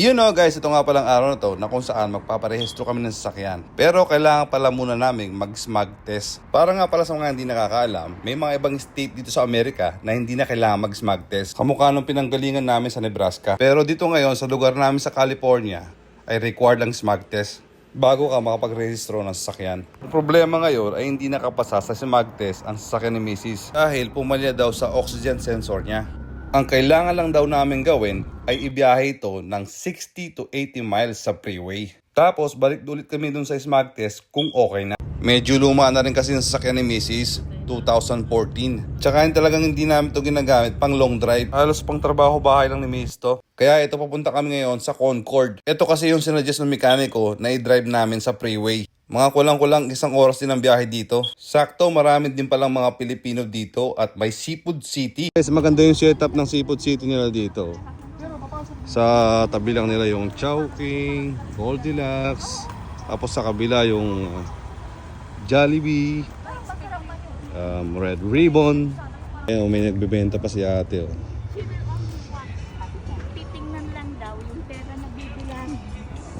You know guys, ito nga palang araw na to na kung saan magpaparehistro kami ng sasakyan. Pero kailangan pala muna naming mag-smog test. Para nga pala sa mga hindi nakakaalam, may mga ibang state dito sa Amerika na hindi na kailangan mag-smog test. Kamukha nung pinanggalingan namin sa Nebraska. Pero dito ngayon sa lugar namin sa California ay required ang smog test bago ka makapag-rehistro ng sasakyan. Ang problema ngayon ay hindi nakapasa sa smog test ang sasakyan ni Mrs. dahil pumalya daw sa oxygen sensor niya. Ang kailangan lang daw namin gawin ay ibiyahe ito ng 60 to 80 miles sa freeway. Tapos balik ulit kami dun sa smog test kung okay na. Medyo luma na rin kasi yung sasakyan ni Mrs. 2014. Tsaka yun talagang hindi namin ito ginagamit pang long drive. Halos pang trabaho bahay lang ni Mrs. to. Kaya ito papunta kami ngayon sa Concord. Ito kasi yung sinadjust ng mekaniko na i-drive namin sa freeway. Mga kulang-kulang isang oras din ang biyahe dito. Sakto, marami din palang mga Pilipino dito at may Seafood City. Guys, maganda yung setup ng Seafood City nila dito. Sa tabi lang nila yung Chowking, Goldilocks, tapos sa kabila yung uh, Jollibee, um, Red Ribbon. Ayun, may nagbebenta pa si ate. Oh. Titingnan lang daw yung pera na bibilang.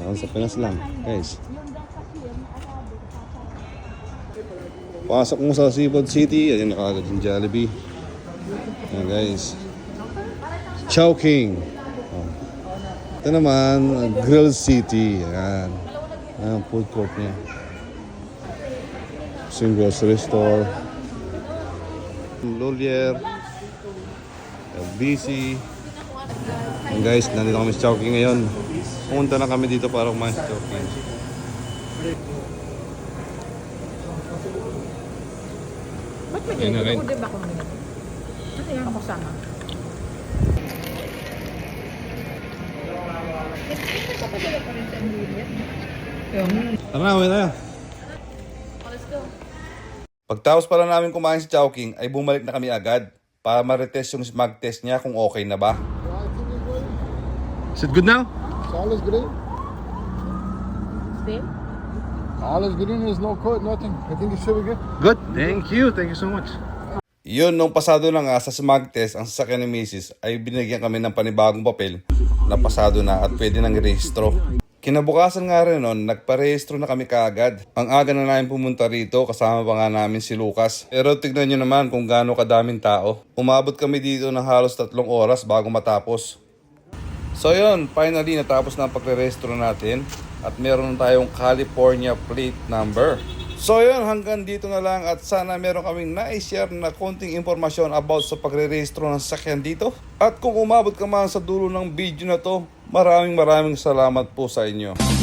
Ah, sa Pinas lang, guys. Pasok mo sa Seafood City, ayan na kagad yung Jollibee. Ayan guys. Chowking. Oh. Ito naman, Grill City. Ayan. Ayan food court niya. Yung grocery store. Lolier. LBC. Ayan guys, nandito kami sa Chowking ngayon. Pumunta na kami dito para kumain sa Chowking. Ba't may Ayun na rin. Ako din ba kung ganito? Ba't yan ako sama? Yung Tara na, uwi tayo. Pagtapos pala namin kumain sa Chowking ay bumalik na kami agad para ma-retest yung smog test niya kung okay na ba. Is it good now? Alles Still? Alles green. There's no code, nothing. I think it should be good. Good. Thank you. Thank you so much. Yun, nung pasado na nga sa smog test ang sasakyan ni Mrs. ay binigyan kami ng panibagong papel na pasado na at pwede nang rehistro. Kinabukasan nga rin nun, nagparehistro na kami kaagad. Ang aga na namin pumunta rito, kasama pa nga namin si Lucas. Pero tignan nyo naman kung gaano kadaming tao. Umabot kami dito ng halos tatlong oras bago matapos. So yun, finally natapos na ang pagre-rehistro natin at meron tayong California plate number. So yun, hanggang dito na lang at sana meron kaming na-share na konting impormasyon about sa pagre-rehistro ng sasakyan dito. At kung umabot ka man sa dulo ng video na to, maraming maraming salamat po sa inyo.